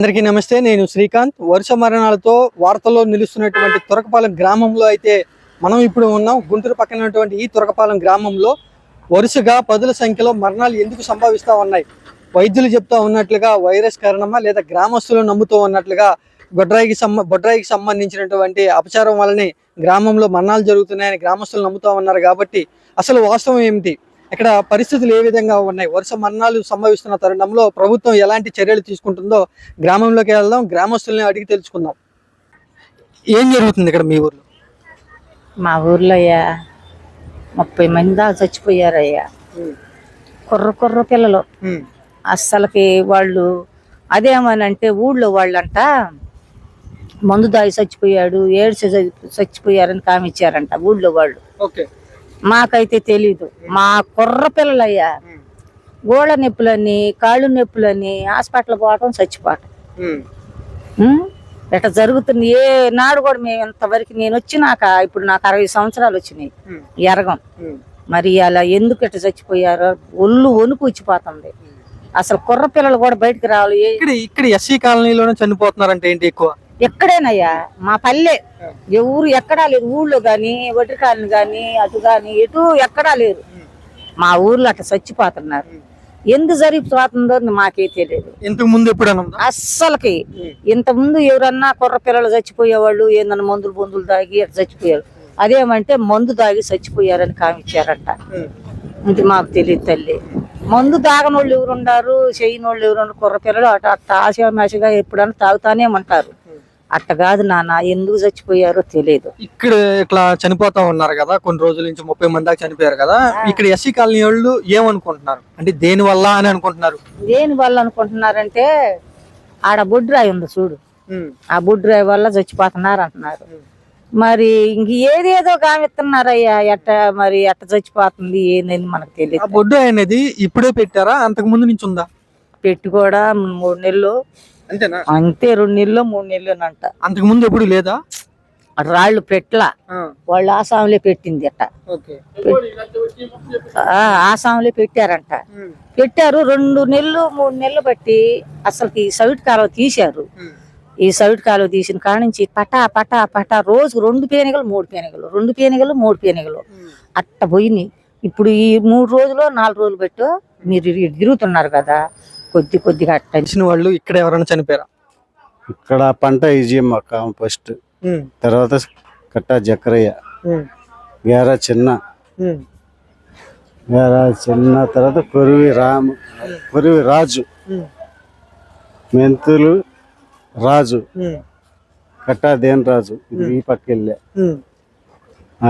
అందరికీ నమస్తే. నేను శ్రీకాంత్. వరుస మరణాలతో వార్తల్లో నిలుస్తున్నటువంటి తురకపాలెం గ్రామంలో అయితే మనం ఇప్పుడు ఉన్నాం. గుంటూరు పక్కన ఉన్నటువంటి ఈ తురకపాలెం గ్రామంలో వరుసగా పదుల సంఖ్యలో మరణాలు ఎందుకు సంభవిస్తూ ఉన్నాయి? వైద్యులు చెప్తా ఉన్నట్లుగా వైరస్ కారణమా లేదా గ్రామస్తులు నమ్ముతూ ఉన్నట్లుగా బొడ్రాయికి సంబ బొడ్రాయికి సంబంధించినటువంటి అపచారం వల్లనే గ్రామంలో మరణాలు జరుగుతున్నాయని గ్రామస్తులు నమ్ముతూ ఉన్నారు కాబట్టి అసలు వాస్తవం ఏమిటి? ఇక్కడ పరిస్థితులు ఏ విధంగా ఉన్నాయి? వరుస మరణాలు సంభవిస్తున్న తరుణంలో ప్రభుత్వం ఎలాంటి చర్యలు తీసుకుంటుందో గ్రామంలోకి వెళ్దాం గ్రామస్తుల్ని అడిగి తెలుసుకుందాం. ఏం జరుగుతుంది ఇక్కడ మీ ఊర్లో? మా ఊర్లో అయ్యా ముప్పై మంది దాకా చచ్చిపోయారయ్యా. కుర్ర కుర్ర పిల్లలు. అస్సలకి వాళ్ళు అదేమనంటే ఊళ్ళో వాళ్ళంట మందు దాగి చచ్చిపోయాడు ఏడ్చి చచ్చి- చచ్చిపోయారని కామిచ్చారంట ఊళ్ళో వాళ్ళు. ఓకే. మాకైతే తెలీదు. మా కుర్ర పిల్లలయ్యా. గోళ్ళ నొప్పులని కాళ్ళు నొప్పులని హాస్పిటల్ పోవటం చచ్చిపోవటం. ఉం? ఇట్లా జరుగుతుంది. ఏ నాడు కూడా మేము ఇంతవరకు నేను వచ్చినాక ఇప్పుడు నాకు అరవై సంవత్సరాలు వచ్చినాయి. ఎరగం. మరి అలా ఎందుకు ఇట్లా చచ్చిపోయారో ఒళ్ళు వణుకు వచ్చిపోతుంది. అసలు కుర్ర పిల్లలు కూడా బయటికి రావాలి. ఇక్కడ ఇక్కడ ఎస్సీ కాలనీలోనే చనిపోతున్నారంటే ఏంటి ఎక్కువ? ఎక్కడేనయ్యా? మా పల్లె. ఎవరు ఎక్కడా లేదు. ఊళ్ళో గాని వడ్రికాయలు గాని అటు గాని ఎటు ఎక్కడా లేరు మా ఊర్లో అట్లా చచ్చిపోతున్నారు. ఎందుకు జరిగిపోతుందో మాకే తెలియదు. ఇంతకు ముందు ఎప్పుడైనా ఉందా? అస్సలకి. ఇంత ముందు ఎవరన్నా కుర్ర పిల్లలు చచ్చిపోయేవాళ్ళు ఏందన్నా మందులు బొందులు తాగి అట్లా చచ్చిపోయారు. అదేమంటే మందు తాగి చచ్చిపోయారని కామిచ్చారంట ఇది మాకు తెలియదు తల్లి. మందు తాగని వాళ్ళు ఎవరు ఉండారు చేయని వాళ్ళు ఎవరు కుర్ర పిల్లలు అట అట్ట ఆశామాషగా ఎప్పుడన్నా తాగుతానే ఉంటారు అట్ట కాదు నాన్న ఎందుకు చచ్చిపోయారో తెలియదు ఇక్కడ ఇట్లా చనిపోతా ఉన్నారు కదా కొన్ని రోజుల నుంచి ముప్పై మంది దాకా చనిపోయారు కదా ఇక్కడ ఎస్సీ కాలనీ వాళ్ళు ఏమనుకుంటున్నారు? అంటే దేని వల్ల అని అనుకుంటున్నారు? దేని వల్ల అనుకుంటున్నారంటే ఆడ బొడ్రాయి ఉంది చూడు. ఆ బుడ్రాయి వల్ల చచ్చిపోతున్నారు అంటున్నారు. మరి ఇంక ఏదేదో గామెత్తున్నారయ్యా ఎట్ట మరి ఎట్ట చచ్చిపోతుంది ఏందని మనకు తెలియదు బొడ్డు అనేది ఇప్పుడే పెట్టారా? అంతకు ముందు నుంచి ఉందా? పెట్టి కూడా మూడు నెలలు. అంతేనా? అంతే రెండు నెలలు మూడు నెలలు అంట. అంతకు ముందు ఎప్పుడు లేదా? రాళ్ళు పెట్ల వాళ్ళు ఆసాంలే పెట్టింది అట్ట ఓకే. ఆ, ఆసాంలే పెట్టారంట. పెట్టారు రెండు నెలలు మూడు నెలలు బట్టి అసలుకి ఈ సవిట్ కాలువ తీశారు. ఈ సవిట్ కాలువ తీసిన కాడ నుంచి పటా పటా పటా రోజు రెండు పేనిగలు మూడు పేనిగలు రెండు పేనిగలు మూడు పేనిగలు. అట్ట పోయినాయి. ఇప్పుడు ఈ మూడు రోజులు నాలుగు రోజులు పెట్టు మీరు తిరుగుతున్నారు కదా. కొద్ది కొద్దిగా అట్ట తెలిసిన వాళ్ళు ఇక్కడ ఎవరైనా చనిపోయారా? ఇక్కడ పంట ఈజీఎమ్మ ఫస్ట్. తర్వాత కట్ట జక్కరయ్య. వేర చిన్న. వేర చిన్న తర్వాత కొరివి రాము కొరివి రాజు. మెంతులు రాజు. కట్టా దేని రాజు. ఇది ఈ పక్క వెళ్ళా.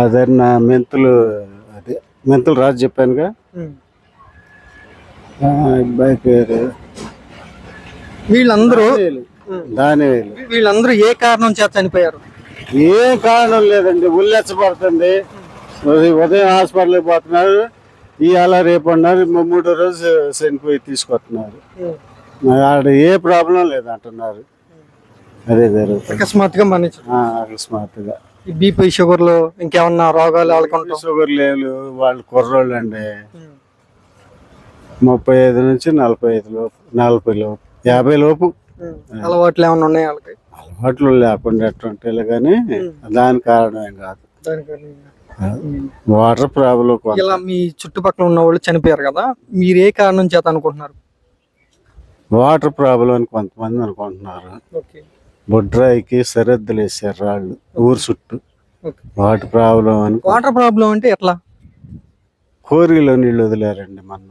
అదే నా మెంతులు అదే మెంతులు రాజు చెప్పానుగా. అబ్బాయి పేరు వీళ్ళందరూ దానివేలు. వీళ్ళందరూ ఏ కారణం చేత చనిపోయారు? ఏం కారణం లేదండి. ఉల్లెచ్చబడుతుంది. ఉదయం హాస్పిటల్కి పోతున్నారు. ఇవాళ రేపు అన్నారు మూడో రోజు చనిపోయి తీసుకొస్తున్నారు. మరి ఆడ ఏ ప్రాబ్లం లేదంటున్నారు. అదే జరుగుతుంది. అకస్మాత్తుగా మరణించారు అకస్మాత్తుగా. బీపీ షుగర్లు ఇంకేమన్నా రోగాలు వాళ్ళకుంటాం షుగర్ లేవులు వాళ్ళు కుర్రోళ్ళు అండి ముప్పై ఐదు నుంచి నలభై ఐదు లోపు నలభై లోపు యాభై లోపు. అలవాట్లు ఏమన్నా ఉన్నాయి వాళ్ళకి? అలవాట్లు లేకుండా ఎట్టుంటే కానీ దాని కారణం ఏం కాదు. వాటర్ ప్రాబ్లం ఇలా మీ చుట్టుపక్కల ఉన్న వాళ్ళు చనిపోయారు కదా మీరు ఏ కారణం చేత అనుకుంటున్నారు? వాటర్ ప్రాబ్లం అని కొంతమంది అనుకుంటున్నారు. బొడ్రాయికి సరిహద్దులు వేసారు రాళ్ళు ఊరు చుట్టూ. వాటర్ ప్రాబ్లం అని వాటర్ ప్రాబ్లం అంటే ఎట్లా? కోరిలో నీళ్ళు వదిలేరండి మొన్న.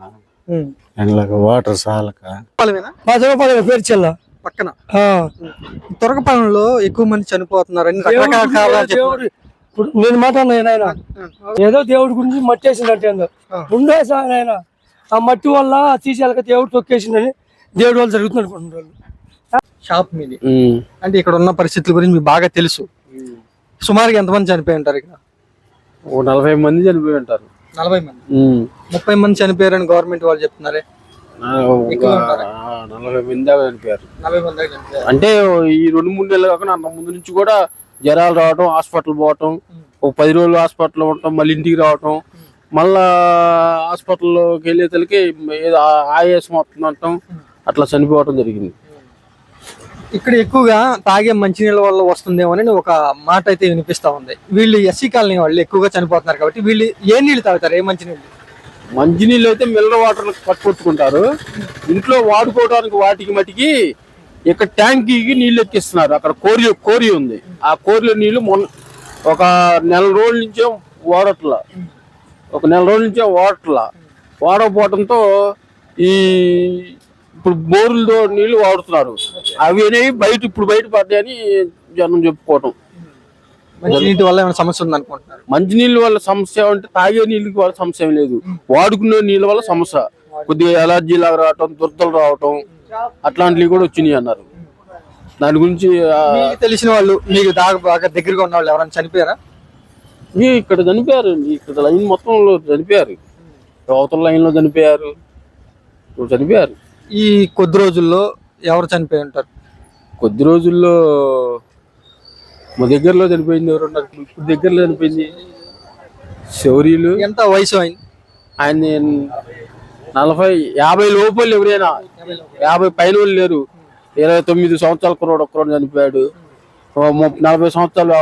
ఎండ్లకు వాటర్ సాలక. పేరు చెల్ల. పక్కన? తురకపాలెంలో ఎక్కువ మంది చనిపోతున్నారని రకరకాల కారణాలు. ఇప్పుడు నేను మాట్లాడిన నాయన ఏదో దేవుడి గురించి మట్టి వేసిందంటే. ముందే సార్ ఆయన ఆ మట్టి వల్ల తీసేయాలక దేవుడు తొక్కేసిందని దేవుడి వల్ల జరుగుతుంది అనుకుంటున్నారు షాప్ మీది. అంటే ఇక్కడ ఉన్న పరిస్థితుల గురించి మీకు బాగా తెలుసు. సుమారుగా ఎంతమంది చనిపోయి ఉంటారు ఇక్కడ? ఓ నలభై మంది చనిపోయి ఉంటారు. నలభై మంది. ముప్పై మంది చనిపోయారని గవర్నమెంట్ వాళ్ళు చెప్తున్నారే? నలభై మంది దాకా చనిపోయారు. నలభై మంది దాకా చనిపోయారు. అంటే ఈ రెండు మూడు నెలలు కాకుండా అంత ముందు నుంచి కూడా జ్వరాలు రావటం హాస్పిటల్ పోవటం ఒక పది రోజులు హాస్పిటల్ ఉండటం మళ్ళీ ఇంటికి రావటం మళ్ళా హాస్పిటల్లోకి వెళ్ళేతలకి ఏదో ఆయాసం వస్తుంది అంటాం అట్లా చనిపోవటం జరిగింది. ఇక్కడ ఎక్కువగా తాగే మంచినీళ్ళ వల్ల వస్తుందేమో అని ఒక మాట అయితే వినిపిస్తా ఉంది. వీళ్ళు ఎస్సీ కాలనీ వాళ్ళు ఎక్కువగా చనిపోతున్నారు కాబట్టి వీళ్ళు ఏ నీళ్ళు తాగుతారు? ఏ మంచినీళ్ళు మంచినీళ్ళు అయితే మినరల్ వాటర్ పట్టుకొట్టుకుంటారు. ఇంట్లో వాడుకోవడానికి వాటికి మటికి ఇక్కడ ట్యాంకీకి నీళ్ళు ఎక్కిస్తున్నారు. అక్కడ కోరి కోరి ఉంది. ఆ కోరిలో నీళ్ళు మొన్న ఒక నెల రోజుల నుంచే వాడట్ల. ఒక నెల రోజుల నుంచే వాడట్ల. వాడకపోవడంతో ఈ ఇప్పుడు బోరులతో నీళ్ళు వాడుతున్నారు. అవి అనేవి బయట ఇప్పుడు బయట పడ్డాయని జనం చెప్పుకోవటం. మంచినీటి వల్ల ఏమైనా సమస్య ఉంది అనుకుంటున్నారు మంచినీళ్ళ వల్ల సమస్య అంటే తాగే నీళ్ళకి వల్ల సమస్య ఏం లేదు. వాడుకునే నీళ్ళ వల్ల సమస్య. కొద్దిగా ఎలర్జీ లాగా రావటం దురదలు రావటం అట్లాంటివి కూడా వచ్చినాయి అన్నారు. దాని గురించి తెలిసిన వాళ్ళు మీకు బాగా దగ్గరగా ఉన్న వాళ్ళు ఎవరైనా చనిపోయారా? ఇక్కడ చనిపోయారు ఇక్కడ లైన్ మొత్తంలో చనిపోయారు. అవతల లైన్లో చనిపోయారు. ఇప్పుడు చనిపోయారు. ఈ కొద్ది రోజుల్లో ఎవరు చనిపోయి ఉంటారు? కొద్ది రోజుల్లో మా దగ్గరలో చనిపోయింది ఎవరు ఉన్నారు ఇప్పుడు దగ్గరలో చనిపోయింది శౌర్యులు. ఎంత వయసు అయింది? ఆయన నలభై యాభై లోపల ఎవరైనా యాభై పైన వాళ్ళు లేరు. ఇరవై తొమ్మిది సంవత్సరాల కుర్రోడు ఒక్కరోడు చనిపోయాడు. నలభై సంవత్సరాలు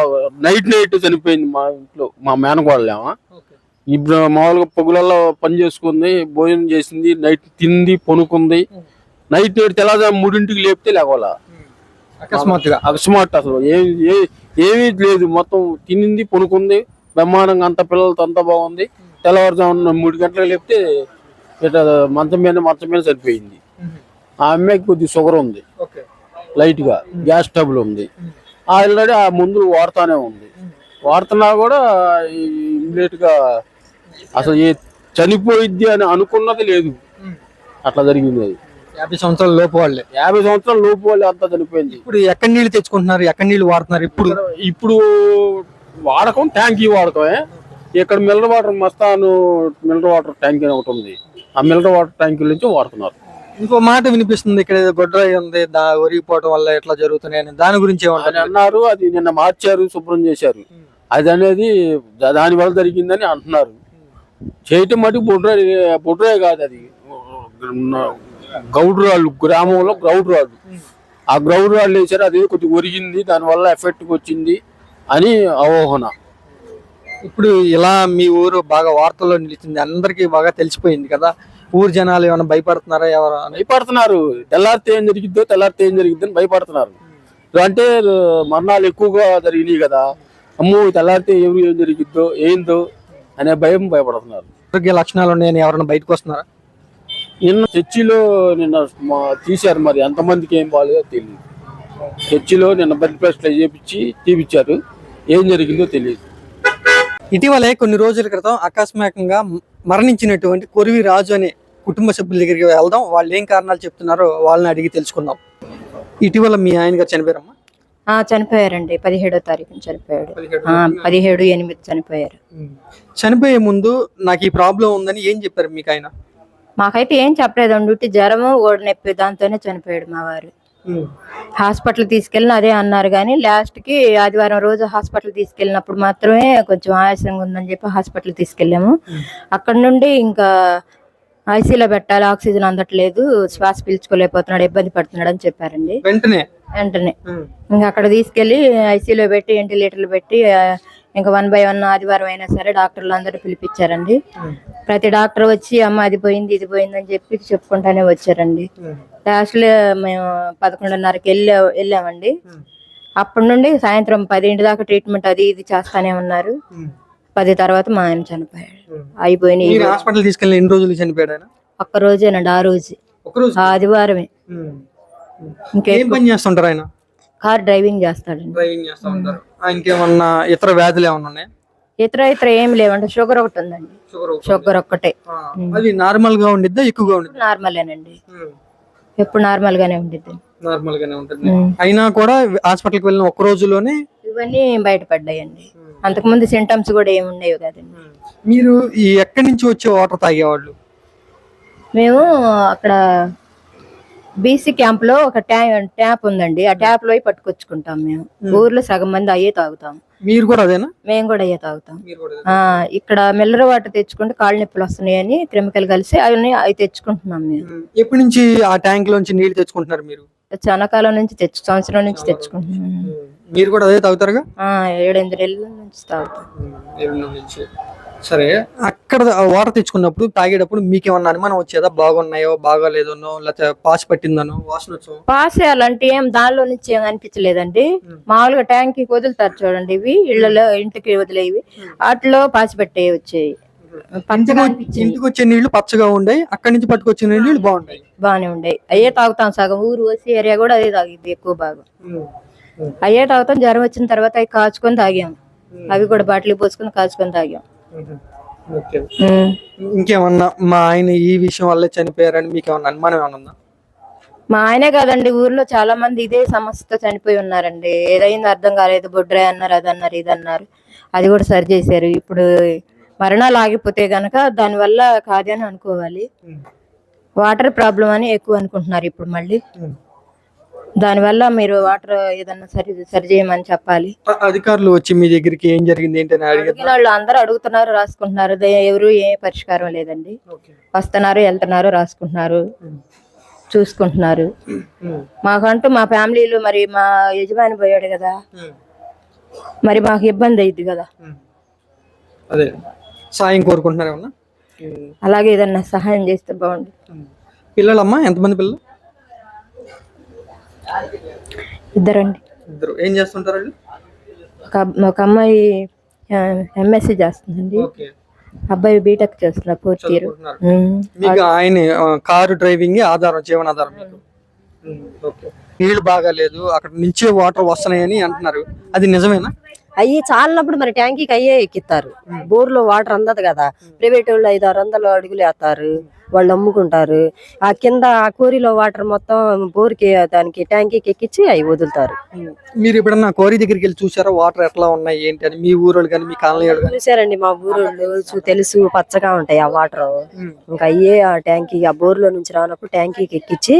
నైట్ నైట్ చనిపోయింది మా ఇంట్లో మా మేనగోడలేమో? ఇప్పుడు మామూలుగా పొగులలో పని చేసుకుంది భోజనం చేసింది నైట్ తింది పనుకుంది. నైట్ నైట్ తెల్లదా మూడింటికి లేపితే లేవాల. అకస్మాత్తుగా. అకస్మాత్ అసలు. ఏ ఏ- ఏమీ లేదు. మొత్తం తినింది పనుకుంది. బ్రహ్మాండంగా అంత పిల్లలతో అంతా బాగుంది. తెల్లవారుజామున మూడు గంటలకు లేపితే ఇట్లా మంచం మీద మంచం మీద సరిపోయింది. ఆ అమ్మాయికి కొద్ది షుగర్ ఉంది. ఓకే. లైట్గా గ్యాస్ ట్రబుల్ ఉంది. ఆల్రెడీ ఆ మందులు వాడుతానే ఉంది. వాడుతున్నా కూడా ఇమ్మీడియట్గా అసలు ఏ చనిపోయిద్ది అని అనుకున్నది లేదు. అట్లా జరిగింది అది. యాభై సంవత్సరాల లోపు వాళ్ళే. యాభై సంవత్సరాల లోపు వాళ్ళు అంతా చనిపోయింది. ఇప్పుడు ఎక్కడి నీళ్ళు తెచ్చుకుంటున్నారు? ఎక్కడి నీళ్ళు వాడుతున్నారు ఇప్పుడు? ఇప్పుడు వాడకం ట్యాంకీ వాడకమే. ఇక్కడ mineral water Mastan mineral water tank అని ఒకటి ఉంది. ఆ మినరల్ వాటర్ ట్యాంకీ నుంచి వాడుతున్నారు. ఇంకో మాట వినిపిస్తుంది ఇక్కడ ఏదో గొడ్రాయి ఉంది దా ఒరిగిపోవడం వల్ల ఎట్లా జరుగుతున్నాయి అని. దాని గురించి అని ఏమంటారు అన్నారు అది నిన్న మార్చారు శుభ్రం చేశారు. అది అనేది దాని వల్ల జరిగిందని అంటున్నారు. చేయటం మటుకు బొడ్రాయి బొడ్రాయి కాదు అది. గౌడు రాళ్ళు గ్రామంలో గౌడు రాళ్ళు. ఆ గౌడు రాళ్ళు వేసారు అది కొద్దిగా ఒరిగింది దానివల్ల ఎఫెక్ట్ వచ్చింది అని అవగాహన ఇప్పుడు ఇలా మీ ఊరు బాగా వార్తల్లో నిలిచింది అందరికీ బాగా తెలిసిపోయింది కదా. ఊరు జనాలు ఏమైనా భయపడుతున్నారా ఎవరు భయపడుతున్నారు. తెల్లారితే ఏం జరిగిద్దో తెల్లారితే ఏం జరిగిద్దో అని భయపడుతున్నారు. అంటే మరణాలు ఎక్కువగా జరిగినాయి కదా. అమ్మో తెల్లారితే ఎవరు ఏం జరిగిద్దో ఏందో అనే భయం భయపడుతున్నారు. ఆరోగ్య లక్షణాలు ఉన్నాయని ఎవరైనా బయటకు వస్తున్నారా? నిన్న చర్చిలో నిన్న తీశారు మరి ఎంతమందికి ఏం బాగాలేదో తెలియదు చర్చిలో నిన్న బ్లడ్ టెస్ట్ చేపించి తీపిచ్చారు. ఏం జరిగిందో తెలియదు ఇటీవలే కొన్ని రోజుల క్రితం అకస్మాత్తుగా మరణించినటువంటి కొరివి రాజు అనే కుటుంబ సభ్యుల దగ్గరికి వెళ్దాం. వాళ్ళు ఏం కారణాలు చెప్తున్నారో వాళ్ళని అడిగి తెలుసుకుందాం. ఇటీవల మీ ఆయన గారు చనిపోయారమ్మా. చనిపోయారండి. పదిహేడో తారీఖున చనిపోయాడు. పదిహేడు ఎనిమిది చనిపోయారు. చనిపోయే ముందు నాకు ఈ ప్రాబ్లం ఉందని ఏం చెప్పారు మీకు ఆయన మాకైతే ఏం చెప్పలేదండి. ఉట్టి జ్వరము ఓడి నొప్పి దాంతోనే చనిపోయాడు మా వారు. హాస్పిటల్ తీసుకెళ్ళిన అదే అన్నారు కానీ లాస్ట్కి ఆదివారం రోజు హాస్పిటల్ తీసుకెళ్ళినప్పుడు మాత్రమే కొంచెం ఆయాసంగా ఉందని చెప్పి హాస్పిటల్ తీసుకెళ్ళాము. అక్కడ నుండి ఇంకా ఐసీలో పెట్టాలి ఆక్సిజన్ అందట్లేదు శ్వాస పీల్చుకోలేకపోతున్నాడు ఇబ్బంది పడుతున్నాడు అని చెప్పారండి. వెంటనే? వెంటనే. ఇంకా అక్కడ తీసుకెళ్ళి ఐసీలో పెట్టి వెంటిలేటర్లు పెట్టి ఇంకా వన్ బై వన్ ఆదివారం అయినా సరే డాక్టర్లు అందరూ పిలిపించారండి. ప్రతి డాక్టర్ వచ్చి అమ్మ అది పోయింది ఇది పోయింది అని చెప్పి చెప్పుకుంటానే వచ్చారండి. లాస్ట్లో మేము పదకొండున్నరకి వెళ్ళా వెళ్ళామండి. అప్పటి నుండి సాయంత్రం పదింటి దాకా ట్రీట్మెంట్ అది ఇది చేస్తానే ఉన్నారు. పది తర్వాత మా ఆయన చనిపోయాడు. అయిపోయినాయి హాస్పిటల్ తీసుకెళ్ళి ఎన్ని రోజులు చనిపోయాడు ఒక్క రోజేనండి ఆ రోజు. ఆదివారమే. ఇంకే ఏం పని చేస్తుంటారు ఆయన? కార్ డ్రైవింగ్ చేస్తాడండి డ్రైవింగ్ చేస్తూ ఉంటారు. ఆయనకి ఏమన్నా ఇతర వ్యాధులు ఏమన్నా ఉన్నాయా? ఇతర ఇతర ఏం లేవండి షుగర్ ఒకటి ఉందండి. షుగర్ ఒక్కటే. అది నార్మల్గా ఉండిద్దా ఎక్కువగా ఉండిద్దా? నార్మలేనండి. ఎప్పుడు నార్మల్ గానే ఉండిద్ది. నార్మల్ గానే ఉంటుంది అయినా కూడా హాస్పిటల్కి వెళ్ళిన ఒక్క రోజులోనే ఇవన్నీ బయటపడ్డాయండి. అంతకుముందు సింటమ్స్ కూడా ఏమి ఉండేవి కదండి. మీరు ఈ ఎక్కడి నుంచి వచ్చే వాటర్ తాగేవాళ్ళు? మేము అక్కడ బీసీ క్యాంప్లో ఒక ట్యా- ట్యాప్ ఉందండి. ఆ ట్యాప్లో పట్టుకొచ్చుకుంటాం మేము. ఊర్లో సగం మంది అయ్యే తాగుతాం. మీరు కూడా అదేనా? మేము కూడా అయ్యే తాగుతాం. ఇక్కడ మిల్లర్ వాటర్ తెచ్చుకుంటే కాళ్ళు నొప్పులు వస్తున్నాయని కెమికల్ కలిసి అవన్నీ అవి తెచ్చుకుంటున్నాం మేము. ఎప్పటి నుంచి ఆ ట్యాంక్ లోంచి నీళ్ళు తెచ్చుకుంటున్నారు మీరు? చాలా కాలం నుంచి తెచ్చు సంవత్సరం నుంచి తెచ్చుకుంటున్నాం. మీరు కూడా అదే తాగుతారుగా? ఆ, ఏడెనిమిది నెలల నుంచి తాగుతాం. సరే. అక్కడ వాటర్ తెచ్చుకున్నప్పుడు తాగేటప్పుడు మీకేమన్నా అనుమానం వచ్చేదా? బాగున్నాయో బాగోలేదనో లేకపోతే పాస్ పట్టిందనో వాసన వచ్చో పాస్ అలాంటి ఏం దానిలో నుంచి ఏం అనిపించలేదండి. మామూలుగా ట్యాంక్కి వదులుతారు చూడండి ఇవి. ఇళ్ళలో ఇంటికి వదిలేవి. వాటిలో పాసి పెట్టే వచ్చాయి ఇంటికి వచ్చే నీళ్ళు పచ్చగా ఉండయి. అక్కడి నుంచి పట్టుకొచ్చిన నీళ్ళు బాగుంటాయి బాగానే ఉండేవి అయ్యే తాగుతాం సగం. ఊరు వచ్చి ఏరియా కూడా అదే తాగింది ఎక్కువ బాగా. అయ్యే తాగుతాం. జ్వరం వచ్చిన తర్వాత అవి కాచుకొని తాగాం. అవి కూడా బాటిల్ పోసుకొని కాచుకొని తాగాం. ఇంకేమన్నా మా ఆయన ఈ విషయం వల్లే చనిపోయారని మీకు ఏమన్నా అనుమానం ఏమన్నా ఉందా? మా ఆయనే కాదండి ఊర్లో చాలా మంది ఇదే సమస్యతో చనిపోయి ఉన్నారండి. ఏదైంది అర్థం కాలేదు బొడ్రే అన్నారు అది అన్నారు ఇది అన్నారు. అది కూడా సరి చేశారు. ఇప్పుడు మరణాలు ఆగిపోతే గనక దానివల్ల కాదని అనుకోవాలి. వాటర్ ప్రాబ్లం అని ఎక్కువ అనుకుంటున్నారు ఇప్పుడు మళ్ళీ. దానివల్ల మీరు వాటర్ ఏదన్నా సరి సరి చేయమని చెప్పాలి అధికారులు వచ్చి మీ దగ్గరికి ఏం జరిగింది ఏంటని అడిగిన వాళ్ళు అందరూ అడుగుతున్నారు రాసుకుంటున్నారు. ఎవరు ఏ పరిష్కారం లేదండి. వస్తున్నారు వెళ్తున్నారు రాసుకుంటున్నారు చూసుకుంటున్నారు. మాకంటూ మా ఫ్యామిలీలో మరి మా యజమాని పోయాడు కదా. మరి మాకు ఇబ్బంది అయింది కదా. అదే సాయం కోరుకుంటున్నారు అలాగే ఏదన్నా సహాయం చేస్తే బాగుంది పిల్లలమ్మా? ఎంతమంది పిల్లలు? ఇద్దరండి. ఇద్దరు. ఏం చేస్తుంటారు? ఒక అమ్మాయి ఎంఎస్సి చేస్తుందండి. ఓకే. అబ్బాయి బీటెక్ చేస్తున్నారు ఫోర్త్ ఇయర్ చదువుకుంటున్నారు. మీకు ఆయన కారు డ్రైవింగ్ ఆధారం జీవనాధారం మీకు? ఓకే. నీళ్ళు బాగాలేదు అక్కడ నుంచే వాటర్ వస్తున్నాయని అంటున్నారు. అది నిజమేనా? అయ్యి చాలినప్పుడు మరి ట్యాంకీకి అయ్యే ఎక్కిస్తారు. బోర్లో వాటర్ అందదు కదా. ప్రైవేట్ వాళ్ళు ఐదు ఆరు వందలు అడుగులు వేస్తారు. వాళ్ళు అమ్ముకుంటారు ఆ కింద ఆ కోరిలో వాటర్ మొత్తం బోర్కి దానికి ట్యాంకీకి ఎక్కించి అవి వదులుతారు. మీరు ఎప్పుడన్నా కోరి దగ్గరికి వెళ్ళి చూసారా? వాటర్ ఎట్లా ఉన్నాయి ఏంటి అని? మీ ఊరోళ్ళు కానీ మీ కాలనీ చూసారండి మా ఊరోళ్ళు చూ- తెలుసు పచ్చగా ఉంటాయి ఆ వాటర్. ఇంకా అయ్యే ఆ ట్యాంకీ ఆ బోర్లో నుంచి రానప్పుడు ట్యాంకీకి ఎక్కించి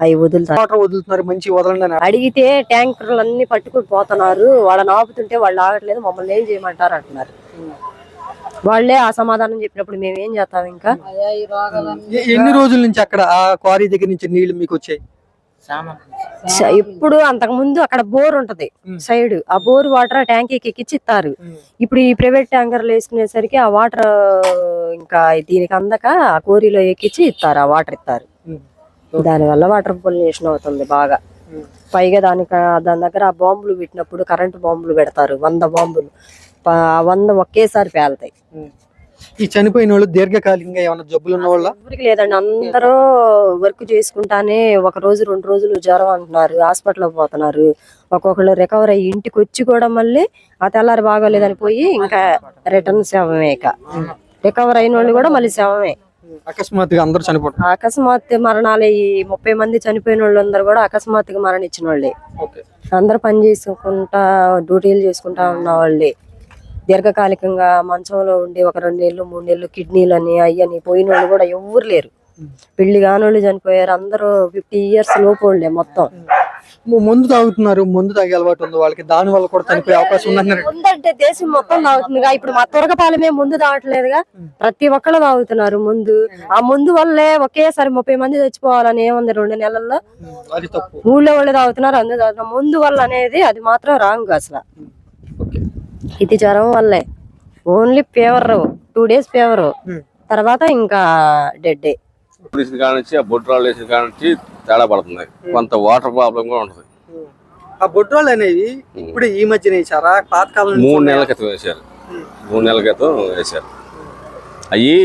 అవి వదులుతారు. వాటర్ వదులుతున్నారు మంచి వదలండి అడిగితే ట్యాంకర్లు అన్ని పట్టుకుని పోతున్నారు. వాళ్ళని ఆపుతుంటే వాళ్ళు ఆగట్లేదు మమ్మల్ని ఏం చేయమంటారు అంటున్నారు. వాళ్ళే ఆ సమాధానం చెప్పినప్పుడు మేము ఏం చేస్తాం ఇంకా? ఎన్ని రోజుల నుంచి అక్కడ ఆ క్వారీ దగ్గర నుంచి నీళ్ళు మీకు వచ్చాయి? ఇప్పుడు అంతకు ముందు అక్కడ బోర్ ఉంటది సైడ్. ఆ బోర్ వాటర్ ట్యాంకీకి ఎక్కించి ఇస్తారు ఇప్పుడు ఈ ప్రైవేట్ ట్యాంకర్లు వేసుకునేసరికి ఆ వాటర్ ఇంకా దీనికి అందక ఆ కోరిలో ఎక్కించి ఇస్తారు ఆ వాటర్ ఇస్తారు. దాని వల్ల వాటర్ పొల్యూషన్ అవుతుంది బాగా. పైగా దానికి దాని దగ్గర ఆ బాంబులు పెట్టినప్పుడు కరెంటు బాంబులు పెడతారు వంద బాంబులు. వంద ఒకేసారి పేలుతాయి. ఈ చనిపోయిన వాళ్ళు దీర్ఘకాలికంగా ఏమైనా జబ్బులు ఉన్న వాళ్ళ? ఎవరికి లేదండి. అందరూ వర్క్ చేసుకుంటానే ఒక రోజు రెండు రోజులు జ్వరం అంటున్నారు. హాస్పిటల్కి పోతున్నారు. ఒక్కొక్కళ్ళు రికవర్ అయ్యి ఇంటికి వచ్చి కూడా మళ్ళీ ఆ తెల్లారి బాగోలేదని పోయి ఇంకా రిటర్న్ శవమే ఇక. రికవర్ అయిన వాళ్ళు కూడా మళ్ళీ శవమే. అకస్మాత్తుగా అందరూ చనిపోతారు అకస్మాత్ మరణాలు ఈ ముప్పై మంది చనిపోయిన వాళ్ళు అందరూ కూడా అకస్మాత్తుగా మరణించిన వాళ్ళే. అందరూ పని చేసుకుంటా డ్యూటీలు చేసుకుంటా ఉన్న వాళ్ళే. దీర్ఘకాలికంగా మంచంలో ఉండి ఒక రెండు నెలలు మూడు నెలలు కిడ్నీలు అని అయ్యని పోయిన వాళ్ళు కూడా ఎవ్వరు లేరు. పెళ్ళి కానోళ్ళు చనిపోయారు. అందరూ ఫిఫ్టీ ఇయర్స్ లోపు వాళ్ళే మొత్తం. ముందు తాగుతున్నారు. ముందు తాగే అలవాటు ఉంది. వాళ్ళకి దాని వల్ల కూడా చనిపోయే అవకాశం ఉందంటున్నారు ముందంటే దేశం మొత్తం తాగుతుందిగా. ఇప్పుడు మా తురగపాలమే ముందు తాగట్లేదుగా. ప్రతి ఒక్కళ్ళు తాగుతున్నారు ముందు. ఆ ముందు వల్లే ఒకేసారి ముప్పై మంది చచ్చిపోవాలని ఏముంది రెండు నెలల్లో? ఊళ్ళో వాళ్ళు తాగుతున్నారు అందరూ తాగుతున్నారు. ముందు వల్ల అనేది అది మాత్రం రాంగ్ అసలు. ఇది జ్వరం వల్లే. Only fever two days fever తర్వాత ఇంకా డెడ్ డే వేసిన కాడ నుంచి ఆ బొడ్డు రాళ్ళు వేసిన కాడ నుంచి తేడా పడుతుంది. కొంత వాటర్ ప్రాబ్లం కూడా ఉంటుంది. ఆ బొడ్రాలు అనేవి ఇప్పుడు ఈ మధ్యన వేసారా పాతకాలం నుంచి మూడు? నెలల క్రితం వేశారు. మూడు నెలల క్రితం వేశారు. అయ్యి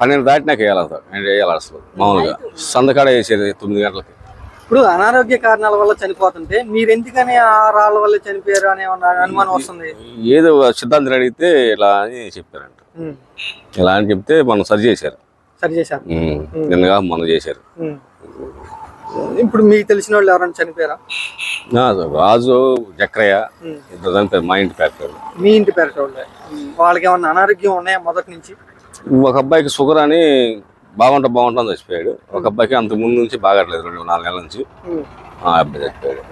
పన్నెండు దాటినాక వేయాలి అసలు అంటే వేయాలి అసలు మామూలుగా. సందకాడ వేసేది తొమ్మిది గంటలకి. ఇప్పుడు అనారోగ్య కారణాల వల్ల చనిపోతుంటే మీరు ఎందుకని ఆ రాళ్ళ వల్ల చనిపోయారు అనే అనుమానం వస్తుంది? ఏదో సిద్ధాంతం అడిగితే ఇలా అని చెప్పారంట. ఇలా అని చెప్తే మనం సరి చేశారు. సరి చేశారు. నిన్నగా మనం చేశారు. ఇప్పుడు మీకు తెలిసిన వాళ్ళు ఎవరైనా చనిపోయారా? రాజు చక్రయ్య. ఇద్దరు చనిపోయారు మా ఇంటి పేరు మీ ఇంటి పేరు వాళ్ళే వాళ్ళకి ఏమన్నా అనారోగ్యం ఉన్నాయా మొదటి నుంచి? ఒక అబ్బాయికి షుగర్ అని బాగుంటా బాగుంటా చచ్చిపోయాడు. ఒక అబ్బాయికి అంత ముందు నుంచి బాగట్లేదు రెండు నాలుగు నెలల నుంచి. ఆ అబ్బాయి చచ్చిపోయాడు.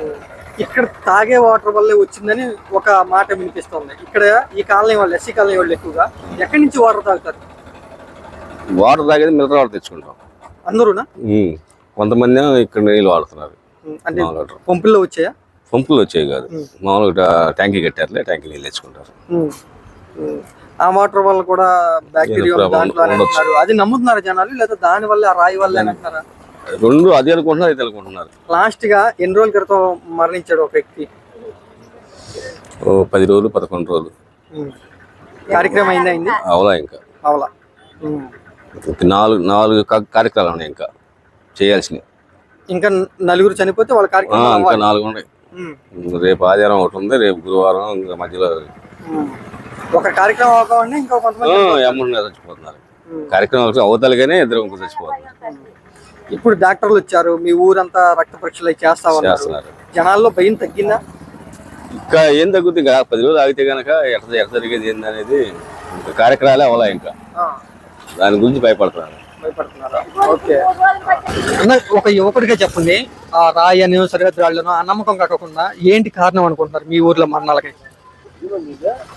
ఇక్కడ తాగే వాటర్ వల్లే వచ్చిందని ఒక మాట వినిపిస్తుంది. ఇక్కడ ఈ కాలనీ వాళ్ళు ఎస్సీ కాలనీ వాళ్ళు ఎక్కువగా ఎక్కడి నుంచి వాటర్ తాగుతారు? వాటర్ తాగేది మినరల్ వాటర్ తెచ్చుకుంటాం. అందరూనా. కొంతమంది ఇక్కడ నీళ్ళు వాడుతున్నారు. అంటే పంపుల్లో వచ్చాయా? పంపులు వచ్చేవి కాదు. మామూలుగా ట్యాంకీ కట్టారులే ట్యాంకీ నీళ్ళు తెచ్చుకుంటారు. ఆ వాటర్ వల్ల కూడా బ్యాక్టీరియా దాంట్లో అది నమ్ముతున్నారు జనాలు? లేదా దాని వల్ల ఆ రాయి వల్ల అంటున్నారా? రెండు అది అనుకుంటున్నారు ఇది అనుకుంటున్నారు. లాస్ట్గా ఎన్ని రోజుల క్రితం మరణించాడు ఒక వ్యక్తి? ఓ పది రోజులు పదకొండు రోజులు. కార్యక్రమం అయిందా అయింది అవలా ఇంకా? అవలా నాలుగు నాలుగు కార్యక్రమాలు ఉన్నాయి ఇంకా. చేయాల్సినవి. ఇంకా నలుగురు చనిపోతే వాళ్ళ కార్యక్రమం ఇంకా. నాలుగు ఉన్నాయి. రేపు ఆదివారం ఒకటి ఉంది రేపు గురువారం ఇంకా మధ్యలో. ఒక కార్యక్రమం ఇంకా కొంతమంది అమౌంట్ చచ్చిపోతున్నారు. కార్యక్రమాలు అవతలగానే ఇద్దరు ముగ్గురు చచ్చిపోతున్నారు. ఇప్పుడు డాక్టర్లు వచ్చారు మీ ఊరంతా రక్త పరీక్షలు చేస్తా ఉన్నారు జనాల్లో భయం తగ్గిందా? ఇంకా ఏం తగ్గుతుంది ఇంకా పది రోజులు ఆగితే గనక ఎట్లా ఎట్లా జరిగేది ఏంది అనేది ఇంకా కార్యక్రమాలే అవలా ఇంకా. దాని గురించి భయపడుతున్నారు. ఒక యువకుడిగా చెప్పండి. ఆ రాయి అని సరిహద్దు రాళ్ళను నమ్మకం కాకుండా ఏంటి కారణం అనుకుంటున్నారు మీ ఊర్లో మరణాలకి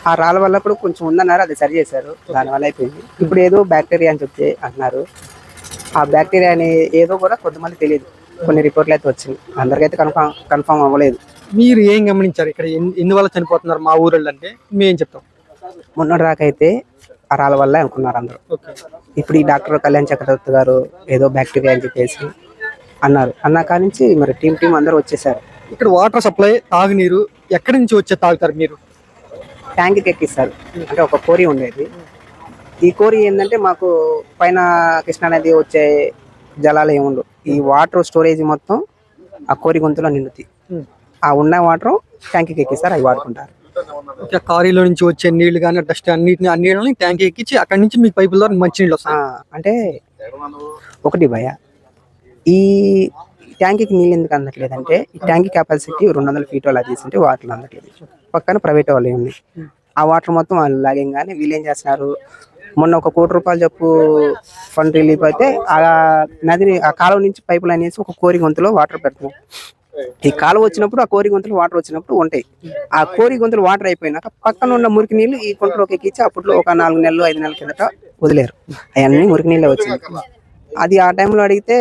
ఆ రాళ్ళ వల్ల కూడా కొంచెం ఉందన్నారు అది సరి చేశారు. దానివల్ల అయిపోయింది. ఇప్పుడు ఏదో బ్యాక్టీరియా అని చెప్తే అంటున్నారు. ఆ బ్యాక్టీరియా అని ఏదో కూడా కొంతమంది తెలియదు. కొన్ని రిపోర్ట్లు అయితే వచ్చింది. అందరికైతే కన్ఫామ్ కన్ఫామ్ అవ్వలేదు. మీరు ఏం గమనించారు? ఇక్కడ ఎందువల్ల చనిపోతున్నారు మా ఊరోళ్ళు అంటే మేము చెప్తాం? మొన్నటి దాకా అయితే ఆ రాళ్ళ వల్ల అనుకున్నారు అందరూ. ఇప్పుడు ఈ డాక్టర్ కళ్యాణ్ చక్రవర్తి గారు ఏదో బ్యాక్టీరియా అని చెప్పేసి అన్నారు. అన్నా కానించి మరి టీం టీం అందరూ వచ్చేసారు. ఇక్కడ వాటర్ సప్లై తాగునీరు ఎక్కడి నుంచి వచ్చే తాగుతారు మీరు? ట్యాంక్కి ఎక్కిస్తారు అంటే ఒక కోరి ఉండేది. ఈ కోరి ఏంటంటే మాకు పైన కృష్ణా నది వచ్చే జలాలు ఏముండవు ఈ వాటర్ స్టోరేజ్ మొత్తం ఆ కోరి గొంతులో నిండుతాయి. ఆ ఉన్న వాటర్ ట్యాంక్కి ఎక్కిస్తారు అవి వాడుకుంటారు. కారీలో నుంచి వచ్చే నీళ్ళు కానీ డస్ట్ అన్నిటిని అన్ని నీళ్ళని ట్యాంక్ ఎక్కించి అక్కడి నుంచి మీకు పైపుల ద్వారా మంచి నీళ్ళు వస్తాయి. అంటే ఒకటి భయ ఈ ట్యాంక్కి నీళ్ళు ఎందుకు అందట్లేదు అంటే ఈ ట్యాంక్ కెపాసిటీ రెండు వందల ఫీట్ అలా తీసుంటే వాటర్ అందట్లేదు. పక్కన ప్రైవేట్ వాళ్ళు ఉన్నాయి. ఆ వాటర్ మొత్తం వాళ్ళు లాగంగానే వీళ్ళు ఏం చేస్తున్నారు? మొన్న ఒక కోటి రూపాయలు చెప్పు ఫండ్ రిలీఫ్ అయితే ఆ నదిని ఆ కాలువ నుంచి పైపులు అనేసి ఒక కోరి గొంతులో వాటర్ పెడుతున్నాం ఈ కాలువ వచ్చినప్పుడు ఆ కోరి గొంతులు వాటర్ వచ్చినప్పుడు ఉంటాయి. ఆ కోరి గొంతులు వాటర్ అయిపోయినాక పక్కన ఉన్న మురికి నీళ్ళు ఈ కొంటలోకి ఎక్కించి అప్పట్లో ఒక నాలుగు నెలలు ఐదు నెలల కిందట వదిలేరు. అవన్నీ మురికి నీళ్ళే వచ్చింది. అది ఆ టైంలో అడిగితే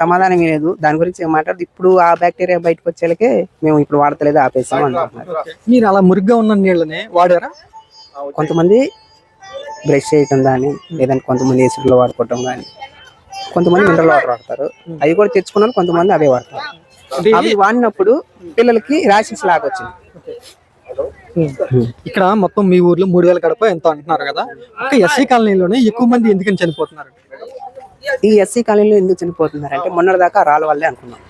సమాధానం లేదు. దాని గురించి ఏం మాట్లాడదు. ఇప్పుడు ఆ బ్యాక్టీరియా బయటకు వచ్చేలకే మేము ఇప్పుడు వాడతలేదు ఆపేసాం అంటున్నారు. మీరు అలా మురిగ్గా ఉన్న నీళ్ళని వాడారా? కొంతమంది బ్రష్ చేయటం కానీ లేదంటే కొంతమంది ఏసులో వాడుకోవటం కానీ కొంతమంది మినరల్ వాటర్ వాడతారు. అవి కూడా తెచ్చుకున్నారు కొంతమంది అవే వాడతారు. అవి వాడినప్పుడు పిల్లలకి ర్యాషెస్ లాగా వచ్చింది. ఇక్కడ మొత్తం మీ ఊర్లో మూడు వేల గడప ఎంతో అంటున్నారు కదా. ఒక ఎస్సీ కాలనీలోనే ఎక్కువ మంది ఎందుకని చనిపోతున్నారు? ఈ ఎస్సీ కాలనీలో ఎందుకు చనిపోతున్నారు అంటే మొన్నటి దాకా రాళ్ళ వల్లే అనుకున్నాం.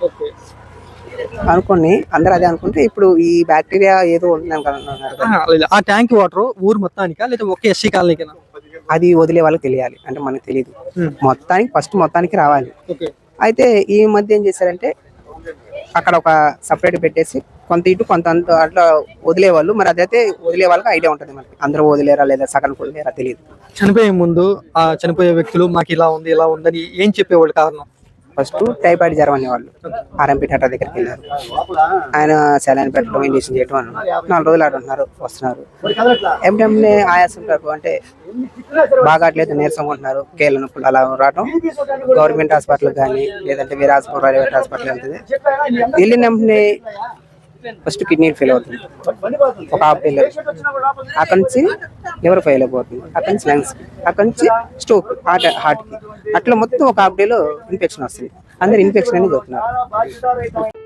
అనుకుని అందరూ అదే అనుకుంటే ఇప్పుడు ఈ బ్యాక్టీరియా ఏదో ఉంది అనుకుంటున్నారు కదా. ఆ, ట్యాంక్ వాటర్ ఊరు మొత్తానికా లేదా ఒక ఎస్సీ కాలనీకేనా? అది వదిలే వాళ్ళకి తెలియాలి. అంటే మనకు తెలియదు. మొత్తానికి ఫస్ట్ మొత్తానికి రావాలి. అయితే ఈ మధ్య ఏం చేశారంటే అక్కడ ఒక సపరేట్ పెట్టేసి కొంత ఇటు కొంత అంత అట్లా వదిలేవాళ్ళు. మరి అదైతే వదిలే వాళ్ళకి ఐడియా ఉంటుంది మనకి. అందరూ వదిలేరా లేదా సగం వదిలేరా తెలియదు చనిపోయే ముందు ఆ చనిపోయే వ్యక్తులు మాకు ఇలా ఉంది ఇలా ఉందని ఏం చెప్పేవాళ్ళు కారణం? ఫస్ట్ టైఫాయిడ్ జ్వరం అనేవాళ్ళు. ఆర్ఎంపీ టాటా దగ్గరికి వెళ్ళారు. ఆయన సెలైన్ పెట్టడం ఇంజక్షన్ చేయడం అన్నారు. నాలుగు రోజులు ఆడ ఉన్నారు వస్తున్నారు. ఎంటెంనే ఆయాసం అంటే బాగా అట్లేదు నీరసంగా ఉంటున్నారు. కేళ్ళ నొప్పులు అలా రావడం గవర్నమెంట్ హాస్పిటల్ కానీ లేదంటే వేరే హాస్పిటల్ ప్రైవేట్ హాస్పిటల్ వెళ్తుంది. వెళ్ళిన వెంటనే ఫస్ట్ కిడ్నీ ఫెయిల్ అవుతుంది. ఒక హాఫ్ ఫెయిల్ అక్కడి నుంచి లివర్ ఫెయిల్ అయిపోతుంది? అక్కడి నుంచి లంగ్స్ అక్కడి నుంచి స్ట్రోక్ హార్ట్ హార్ట్కి. అట్లా మొత్తం ఒక హాఫ్ డేలో ఇన్ఫెక్షన్ వస్తుంది. అందరు ఇన్ఫెక్షన్ అనేది చెప్తున్నారు